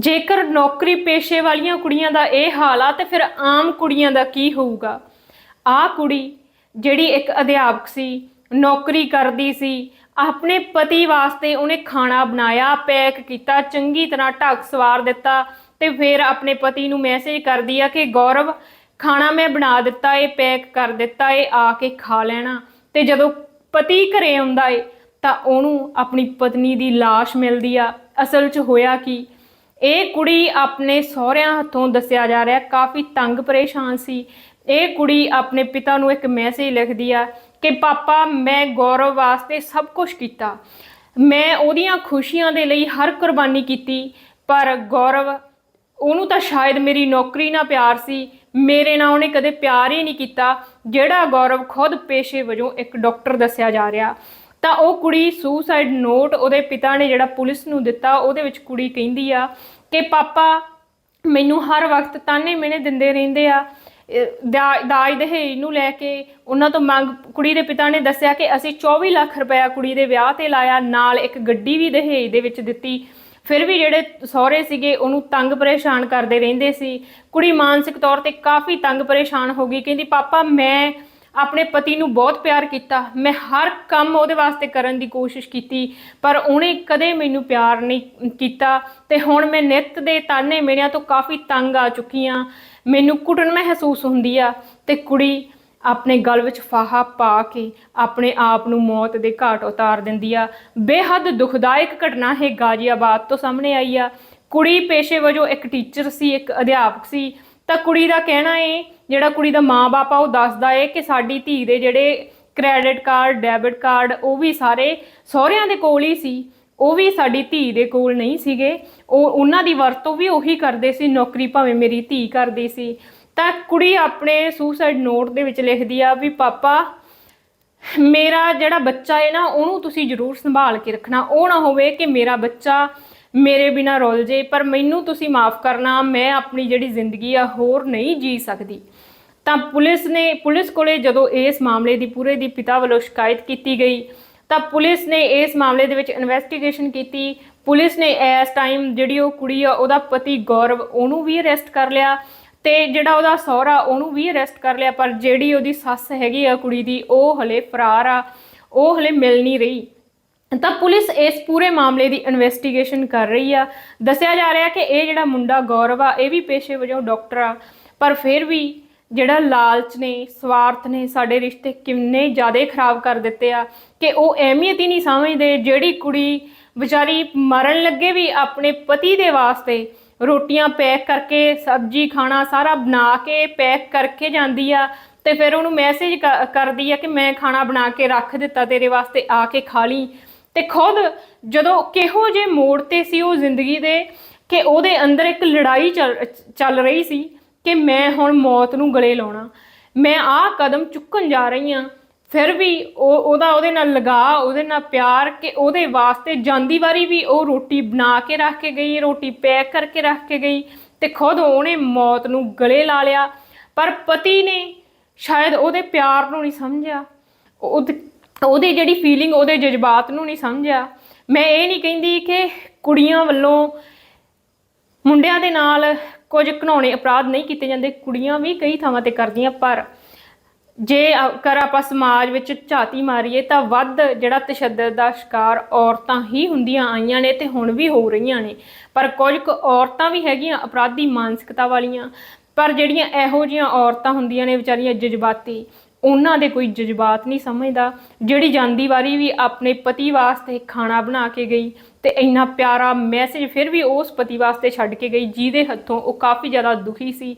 ਜੇਕਰ ਨੌਕਰੀ ਪੇਸ਼ੇ ਵਾਲੀਆਂ ਕੁੜੀਆਂ ਦਾ ਇਹ ਹਾਲ ਆ, ਤੇ ਫਿਰ ਆਮ ਕੁੜੀਆਂ ਦਾ ਕੀ ਹੋਊਗਾ? ਆਹ ਕੁੜੀ ਜਿਹੜੀ ਇੱਕ ਅਧਿਆਪਕ ਸੀ, ਨੌਕਰੀ ਕਰਦੀ ਸੀ, ਆਪਣੇ ਪਤੀ ਵਾਸਤੇ ਉਹਨੇ ਖਾਣਾ ਬਣਾਇਆ, ਪੈਕ ਕੀਤਾ, ਚੰਗੀ ਤਰ੍ਹਾਂ ਢੱਕ ਸਵਾਰ ਦਿੱਤਾ, ਤੇ ਫਿਰ ਆਪਣੇ ਪਤੀ ਨੂੰ ਮੈਸੇਜ ਕਰਦੀ ਆ ਕਿ ਗੌਰਵ, ਖਾਣਾ ਮੈਂ ਬਣਾ ਦਿੱਤਾ ਏ ਪੈਕ ਕਰ ਦਿੱਤਾ ਏ ਆ ਕੇ ਖਾ ਲੈਣਾ। ਤੇ ਜਦੋਂ ਪਤੀ ਘਰੇ ਆਉਂਦਾ ਏ, ਤਾਂ ਉਹਨੂੰ ਆਪਣੀ ਪਤਨੀ ਦੀ ਲਾਸ਼ ਮਿਲਦੀ ਆ। ਅਸਲ 'ਚ ਹੋਇਆ ਕੀ? ਇਹ ਕੁੜੀ ਆਪਣੇ ਸਹੁਰਿਆਂ ਹੱਥੋਂ ਦੱਸਿਆ ਜਾ ਰਿਹਾ, ਕਾਫੀ ਤੰਗ ਪਰੇਸ਼ਾਨ ਸੀ। ਇਹ ਕੁੜੀ ਆਪਣੇ ਪਿਤਾ ਨੂੰ ਇੱਕ ਮੈਸੇਜ ਲਿਖਦੀ ਆ ਕਿ, ਪਾਪਾ, ਮੈਂ ਗੌਰਵ ਵਾਸਤੇ ਸਭ ਕੁਝ ਕੀਤਾ। ਮੈਂ ਉਹਦੀਆਂ ਖੁਸ਼ੀਆਂ ਦੇ ਲਈ ਹਰ ਕੁਰਬਾਨੀ ਕੀਤੀ, ਪਰ ਗੌਰਵ, ਉਹਨੂੰ ਤਾਂ ਸ਼ਾਇਦ ਮੇਰੀ ਨੌਕਰੀ ਨਾਲ ਪਿਆਰ ਸੀ। ਮੇਰੇ ਨਾਲ ਉਹਨੇ ਕਦੇ ਪਿਆਰ ਹੀ ਨਹੀਂ ਕੀਤਾ, ਜਿਹੜਾ ਗੌਰਵ ਖੁਦ ਪੇਸ਼ੇ ਵਜੋਂ ਇੱਕ ਡਾਕਟਰ ਦੱਸਿਆ ਜਾ ਰਿਹਾ। ਤਾਂ ਉਹ ਕੁੜੀ ਸੁਸਾਈਡ ਨੋਟ ਉਹਦੇ ਪਿਤਾ ਨੇ ਜਿਹੜਾ ਪੁਲਿਸ ਨੂੰ ਦਿੱਤਾ, ਉਹਦੇ ਵਿੱਚ ਕੁੜੀ ਕਹਿੰਦੀ ਆ ਕਿ ਪਾਪਾ, ਮੈਨੂੰ ਹਰ ਵਕਤ ਤਾਨੇ ਮਿਹਣੇ ਦਿੰਦੇ ਰਹਿੰਦੇ ਆ। ਦਾ- ਦਾਜ ਦਹੇਜ ਨੂੰ ਲੈ ਕੇ ਉਹਨਾਂ ਤੋਂ ਮੰਗ, ਕੁੜੀ ਦੇ ਪਿਤਾ ਨੇ ਦੱਸਿਆ ਕਿ ਅਸੀਂ 24 ਲੱਖ ਰੁਪਇਆ ਕੁੜੀ ਦੇ ਵਿਆਹ ਤੇ ਲਾਇਆ, ਨਾਲ ਇੱਕ ਗੱਡੀ ਵੀ ਦਹੇਜ ਦੇ ਵਿੱਚ ਦਿੱਤੀ। ਫਿਰ ਵੀ ਜਿਹੜੇ ਸਹੁਰੇ ਸੀਗੇ, ਉਹਨੂੰ ਤੰਗ ਪਰੇਸ਼ਾਨ ਕਰਦੇ ਰਹਿੰਦੇ ਸੀ। ਕੁੜੀ ਮਾਨਸਿਕ ਤੌਰ ਤੇ ਕਾਫੀ ਤੰਗ ਪਰੇਸ਼ਾਨ ਹੋ ਗਈ, ਕਹਿੰਦੀ, ਪਾਪਾ, ਮੈਂ ਆਪਣੇ ਪਤੀ ਨੂੰ ਬਹੁਤ ਪਿਆਰ ਕੀਤਾ। ਮੈਂ ਹਰ ਕੰਮ ਉਹਦੇ ਵਾਸਤੇ ਕਰਨ ਦੀ ਕੋਸ਼ਿਸ਼ ਕੀਤੀ, ਪਰ ਉਹਨੇ ਕਦੇ ਮੈਨੂੰ ਪਿਆਰ ਨਹੀਂ ਕੀਤਾ ਤੇ ਹੁਣ ਮੈਂ ਨਿੱਤ ਦੇ ਤਾਨੇ ਮੇਰਿਆਂ ਤੋਂ ਕਾਫੀ ਤੰਗ ਆ ਚੁੱਕੀ ਆ। ਮੈਨੂੰ ਕੁੱਟਣ ਮਹਿਸੂਸ ਹੁੰਦੀ ਆ ਤੇ ਕੁੜੀ ਆਪਣੇ ਗਲ ਵਿੱਚ ਫਾਹਾ ਪਾ ਕੇ ਆਪਣੇ ਆਪ ਨੂੰ ਮੌਤ ਦੇ ਘਾਟ ਉਤਾਰ ਦਿੰਦੀ ਆ। ਬੇਹੱਦ ਦੁਖਦਾਇਕ ਘਟਨਾ ਹੈ ਗਾਜ਼ੀਆਬਾਦ ਤੋਂ ਸਾਹਮਣੇ ਆਈ ਆ। ਕੁੜੀ ਪੇਸ਼ੇ ਵਜੋਂ ਇੱਕ ਟੀਚਰ ਸੀ, ਇੱਕ ਅਧਿਆਪਕ ਸੀ। ਤਾਂ ਕੁੜੀ ਦਾ ਕਹਿਣਾ ਏ, ਜਿਹੜਾ ਕੁੜੀ ਦਾ ਮਾਂ-ਬਾਪ ਆ, ਉਹ ਦੱਸਦਾ ਏ ਕਿ ਸਾਡੀ ਧੀ ਦੇ ਜਿਹੜੇ ਕ੍ਰੈਡਿਟ ਕਾਰਡ ਡੈਬਿਟ ਕਾਰਡ ਉਹ ਵੀ ਸਾਰੇ ਸਹੁਰਿਆਂ ਦੇ ਕੋਲ ਹੀ ਸੀ। ਉਹ ਵੀ ਸਾਡੀ ਧੀ ਦੇ ਕੋਲ ਨਹੀਂ ਸੀਗੇ। ਉਹ, ਉਹਨਾਂ ਦੀ ਵਰਤੋਂ ਵੀ ਉਹੀ ਕਰਦੇ ਸੀ, ਨੌਕਰੀ ਭਾਵੇਂ ਮੇਰੀ ਧੀ ਕਰਦੀ ਸੀ। ਤਾਂ ਕੁੜੀ ਆਪਣੇ ਸੁਸਾਈਡ ਨੋਟ ਦੇ ਵਿੱਚ ਲਿਖਦੀ ਆ ਵੀ, ਪਾਪਾ, ਮੇਰਾ ਜਿਹੜਾ ਬੱਚਾ ਹੈ ਨਾ, ਉਹਨੂੰ ਤੁਸੀਂ ਜ਼ਰੂਰ ਸੰਭਾਲ ਕੇ ਰੱਖਣਾ। ਉਹ ਨਾ ਹੋਵੇ ਕਿ ਮੇਰਾ ਬੱਚਾ ਮੇਰੇ ਬਿਨਾ ਰੁੱਲ ਜੇ, ਪਰ ਮੈਨੂੰ ਤੁਸੀਂ ਮਾਫ ਕਰਨਾ, ਮੈਂ ਆਪਣੀ ਜਿਹੜੀ ਜ਼ਿੰਦਗੀ ਆ ਹੋਰ ਨਹੀਂ ਜੀ ਸਕਦੀ। ਤਾਂ ਪੁਲਿਸ ਨੇ, ਪੁਲਿਸ ਕੋਲੇ ਜਦੋਂ ਇਸ ਮਾਮਲੇ ਦੀ, ਪੂਰੇ ਦੀ ਪਿਤਾ ਵੱਲੋਂ ਸ਼ਿਕਾਇਤ ਕੀਤੀ ਗਈ, ਤਾਂ ਪੁਲਿਸ ਨੇ ਇਸ ਮਾਮਲੇ ਦੇ ਵਿੱਚ ਇਨਵੈਸਟੀਗੇਸ਼ਨ ਕੀਤੀ। ਪੁਲਿਸ ਨੇ ਇਸ ਟਾਈਮ ਜਿਹੜੀ ਉਹ ਕੁੜੀ ਆ, ਉਹਦਾ ਪਤੀ ਗੌਰਵ, ਉਹਨੂੰ ਵੀ ਅਰੈਸਟ ਕਰ ਲਿਆ ਤੇ ਜਿਹੜਾ ਉਹਦਾ ਸਹੁਰਾ, ਉਹਨੂੰ ਵੀ ਅਰੈਸਟ ਕਰ ਲਿਆ, ਪਰ ਜਿਹੜੀ ਉਹਦੀ ਸੱਸ ਹੈਗੀ ਆ ਕੁੜੀ ਦੀ, ਉਹ ਹਲੇ ਫਰਾਰ ਆ, ਉਹ ਹਲੇ ਮਿਲ ਨਹੀਂ ਰਹੀ। ਤਾਂ ਪੁਲਿਸ ਇਸ ਪੂਰੇ ਮਾਮਲੇ ਦੀ ਇਨਵੈਸਟੀਗੇਸ਼ਨ ਕਰ ਰਹੀ ਆ। ਦੱਸਿਆ ਜਾ ਰਿਹਾ ਕਿ ਇਹ ਜਿਹੜਾ ਮੁੰਡਾ ਗੌਰਵ ਆ, ਇਹ ਵੀ ਪੇਸ਼ੇ ਵਜੋਂ ਡਾਕਟਰ ਆ। ਪਰ ਫਿਰ ਵੀ ਜਿਹੜਾ ਲਾਲਚ ਨੇ, ਸਵਾਰਥ ਨੇ ਸਾਡੇ ਰਿਸ਼ਤੇ ਕਿੰਨੇ ਜ਼ਿਆਦਾ ਖਰਾਬ ਕਰ ਦਿੱਤੇ ਆ ਕਿ ਉਹ ਅਹਿਮੀਅਤ ਹੀ ਨਹੀਂ ਸਮਝਦੇ। ਜਿਹੜੀ ਕੁੜੀ ਵਿਚਾਰੀ ਮਰਨ ਲੱਗੇ ਵੀ ਆਪਣੇ ਪਤੀ ਦੇ ਵਾਸਤੇ ਰੋਟੀਆਂ ਪੈਕ ਕਰਕੇ, ਸਬਜ਼ੀ, ਖਾਣਾ ਸਾਰਾ ਬਣਾ ਕੇ, ਪੈਕ ਕਰਕੇ ਜਾਂਦੀ ਆ ਤੇ ਫਿਰ ਉਹਨੂੰ ਮੈਸੇਜ ਕਰਦੀ ਆ ਕਿ ਮੈਂ ਖਾਣਾ ਬਣਾ ਕੇ ਰੱਖ ਦਿੱਤਾ ਤੇਰੇ ਵਾਸਤੇ, ਆ ਕੇ ਖਾ ਲਈ। ਤੇ ਖੁਦ ਜਦੋਂ ਕਿਹੋ ਜੇ ਮੋੜ ਤੇ ਸੀ ਉਹ ਜ਼ਿੰਦਗੀ ਦੇ ਕਿ ਉਹਦੇ ਅੰਦਰ ਇੱਕ ਲੜਾਈ ਚੱਲ ਰਹੀ ਸੀ ਕਿ ਮੈਂ ਹੁਣ ਮੌਤ ਨੂੰ ਗਲੇ ਲਾਉਣਾ। ਮੈਂ ਆਹ ਕਦਮ ਚੁੱਕਣ ਜਾ ਰਹੀ ਹਾਂ, ਫਿਰ ਵੀ ਉਹ, ਉਹਦਾ ਉਹਦੇ ਨਾਲ ਲਗਾ ਉਹਦੇ ਨਾਲ ਪਿਆਰ ਕਿ ਉਹਦੇ ਵਾਸਤੇ ਜਾਂਦੀ ਵਾਰੀ ਵੀ ਉਹ ਰੋਟੀ ਬਣਾ ਕੇ ਰੱਖ ਕੇ ਗਈ, ਰੋਟੀ ਪੈਕ ਕਰਕੇ ਰੱਖ ਕੇ ਗਈ ਤੇ ਖੁਦ ਉਹਨੇ ਮੌਤ ਨੂੰ ਗਲੇ ਲਾ ਲਿਆ। ਪਰ ਪਤੀ ਨੇ ਸ਼ਾਇਦ ਉਹਦੇ ਪਿਆਰ ਨੂੰ ਨਹੀਂ ਸਮਝਿਆ। ਉਹ ਉਹਦੀ ਜਿਹੜੀ ਫੀਲਿੰਗ ਉਹਦੇ ਜਜ਼ਬਾਤ ਨੂੰ ਨਹੀਂ ਸਮਝਿਆ। ਮੈਂ ਇਹ ਨਹੀਂ ਕਹਿੰਦੀ ਕਿ ਕੁੜੀਆਂ ਵੱਲੋਂ ਮੁੰਡਿਆਂ ਦੇ ਨਾਲ ਕੁਝ ਘਣਾਉਣੇ ਅਪਰਾਧ ਨਹੀਂ ਕੀਤੇ ਜਾਂਦੇ, ਕੁੜੀਆਂ ਵੀ ਕਈ ਥਾਵਾਂ ਤੇ ਕਰਦੀਆਂ, ਪਰ ਜੇ ਕਰ ਆਪਾਂ ਸਮਾਜ ਵਿੱਚ ਝਾਤੀ ਮਾਰੀਏ ਤਾਂ ਵੱਧ ਜਿਹੜਾ ਤਸ਼ੱਦਦ ਦਾ ਸ਼ਿਕਾਰ ਔਰਤਾਂ ਹੀ ਹੁੰਦੀਆਂ ਆਈਆਂ ਨੇ ਤੇ ਹੁਣ ਵੀ ਹੋ ਰਹੀਆਂ ਨੇ। ਪਰ ਕੁਝ ਕੁ ਔਰਤਾਂ ਵੀ ਹੈਗੀਆਂ ਅਪਰਾਧੀ ਮਾਨਸਿਕਤਾ ਵਾਲੀਆਂ, ਪਰ ਜਿਹੜੀਆਂ ਇਹੋ ਜਿਹੀਆਂ ਔਰਤਾਂ ਹੁੰਦੀਆਂ ਨੇ ਵਿਚਾਰੀਆਂ ਜਜ਼ਬਾਤੀ ਉਹਨਾਂ ਦੇ ਕੋਈ ਜਜ਼ਬਾਤ ਨਹੀਂ ਸਮਝਦਾ, ਜਿਹੜੀ ਜਾਂਦੀ ਵਾਰੀ ਵੀ ਆਪਣੇ ਪਤੀ ਵਾਸਤੇ ਖਾਣਾ ਬਣਾ ਕੇ ਗਈ ਤੇ ਇੰਨਾ ਪਿਆਰਾ ਮੈਸੇਜ ਫਿਰ ਵੀ ਉਸ ਪਤੀ ਵਾਸਤੇ ਛੱਡ ਕੇ ਗਈ, ਜਿਹਦੇ ਹੱਥੋਂ ਉਹ ਕਾਫੀ ਜ਼ਿਆਦਾ ਦੁਖੀ ਸੀ।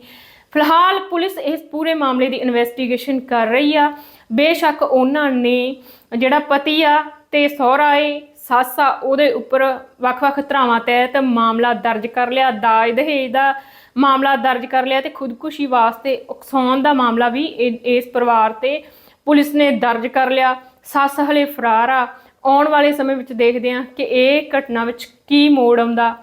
ਫਿਲਹਾਲ ਪੁਲਿਸ ਇਸ ਪੂਰੇ ਮਾਮਲੇ ਦੀ ਇਨਵੈਸਟੀਗੇਸ਼ਨ ਕਰ ਰਹੀ ਆ। ਬੇਸ਼ੱਕ ਉਹਨਾਂ ਨੇ ਜਿਹੜਾ ਪਤੀ ਆ ਤੇ ਸਹੁਰਾ ਏ ਸੱਸ ਆ, ਉਹਦੇ ਉੱਪਰ ਵੱਖ-ਵੱਖ ਧਰਾਵਾਂ ਤਹਿਤ ਮਾਮਲਾ ਦਰਜ ਕਰ ਲਿਆ, ਦਾਜ ਦਹੇਜ ਦਾ ਮਾਮਲਾ ਦਰਜ ਕਰ ਲਿਆ ਤੇ ਖੁਦਕੁਸ਼ੀ ਵਾਸਤੇ ਉਕਸਾਉਣ ਦਾ ਮਾਮਲਾ ਵੀ ਇ- ਇਸ ਪਰਿਵਾਰ ਤੇ ਪੁਲਿਸ ਨੇ ਦਰਜ ਕਰ ਲਿਆ। ਸੱਸ ਹਲੇ ਫਰਾਰ ਆ। ਆਉਣ ਵਾਲੇ ਸਮੇਂ ਵਿੱਚ ਦੇਖਦੇ ਹਾਂ ਕਿ ਇਹ ਘਟਨਾ ਵਿੱਚ ਕੀ ਮੋੜ ਆਉਂਦਾ।